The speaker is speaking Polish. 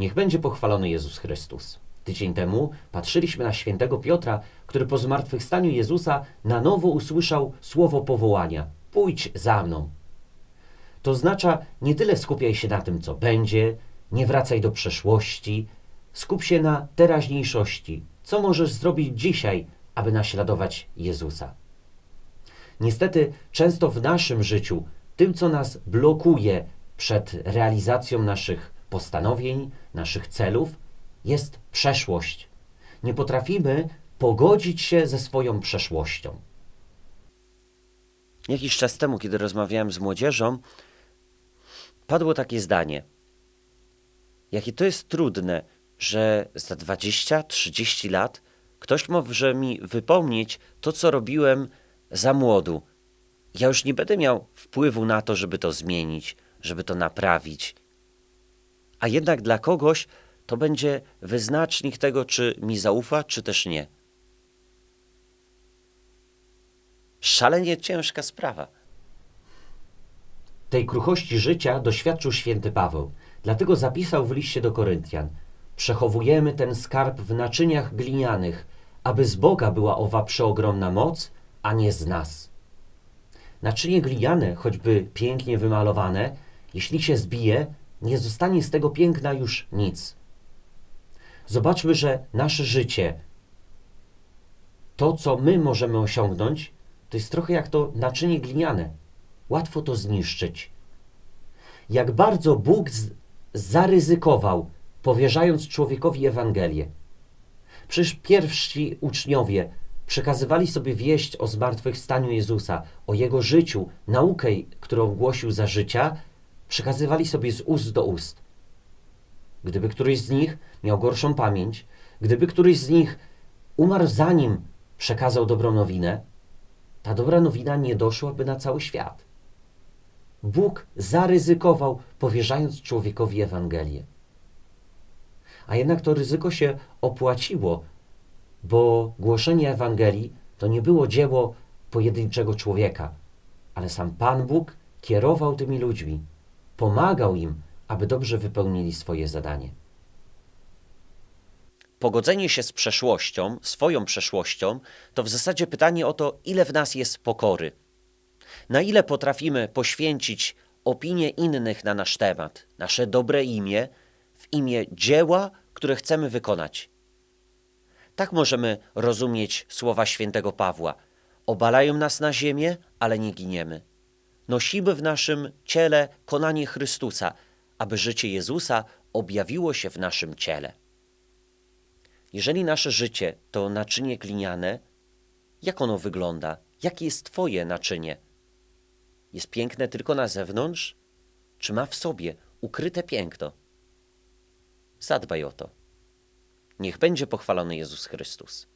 Niech będzie pochwalony Jezus Chrystus. Tydzień temu patrzyliśmy na świętego Piotra, który po zmartwychwstaniu Jezusa na nowo usłyszał słowo powołania: Pójdź za mną. To oznacza nie tyle skupiaj się na tym, co będzie, nie wracaj do przeszłości, skup się na teraźniejszości. Co możesz zrobić dzisiaj, aby naśladować Jezusa? Niestety, często w naszym życiu, tym, co nas blokuje przed realizacją naszych postanowień, naszych celów, jest przeszłość. Nie potrafimy pogodzić się ze swoją przeszłością. Jakiś czas temu, kiedy rozmawiałem z młodzieżą, padło takie zdanie. Jakie to jest trudne, że za 20-30 lat ktoś może mi wypomnieć to, co robiłem za młodu. Ja już nie będę miał wpływu na to, żeby to zmienić, żeby to naprawić. A jednak dla kogoś to będzie wyznacznik tego, czy mi zaufa, czy też nie. Szalenie ciężka sprawa. Tej kruchości życia doświadczył święty Paweł. Dlatego zapisał w liście do Koryntian: Przechowujemy ten skarb w naczyniach glinianych, aby z Boga była owa przeogromna moc, a nie z nas. Naczynie gliniane, choćby pięknie wymalowane, jeśli się zbije, nie zostanie z tego piękna już nic. Zobaczmy, że nasze życie, to co my możemy osiągnąć, to jest trochę jak to naczynie gliniane. Łatwo to zniszczyć. Jak bardzo Bóg zaryzykował, powierzając człowiekowi Ewangelię. Przecież pierwsi uczniowie przekazywali sobie wieść o zmartwychwstaniu Jezusa, o Jego życiu, naukę, którą głosił za życia, przekazywali sobie z ust do ust. Gdyby któryś z nich miał gorszą pamięć, gdyby któryś z nich umarł zanim przekazał dobrą nowinę, ta dobra nowina nie doszłaby na cały świat. Bóg zaryzykował, powierzając człowiekowi Ewangelię. A jednak to ryzyko się opłaciło, bo głoszenie Ewangelii to nie było dzieło pojedynczego człowieka, ale sam Pan Bóg kierował tymi ludźmi, pomagał im, aby dobrze wypełnili swoje zadanie. Pogodzenie się z przeszłością, swoją przeszłością, to w zasadzie pytanie o to, ile w nas jest pokory. Na ile potrafimy poświęcić opinię innych na nasz temat, nasze dobre imię, w imię dzieła, które chcemy wykonać. Tak możemy rozumieć słowa świętego Pawła. Obalają nas na ziemię, ale nie giniemy. Nosimy w naszym ciele konanie Chrystusa, aby życie Jezusa objawiło się w naszym ciele. Jeżeli nasze życie to naczynie gliniane, jak ono wygląda? Jakie jest Twoje naczynie? Jest piękne tylko na zewnątrz, czy ma w sobie ukryte piękno? Zadbaj o to. Niech będzie pochwalony Jezus Chrystus.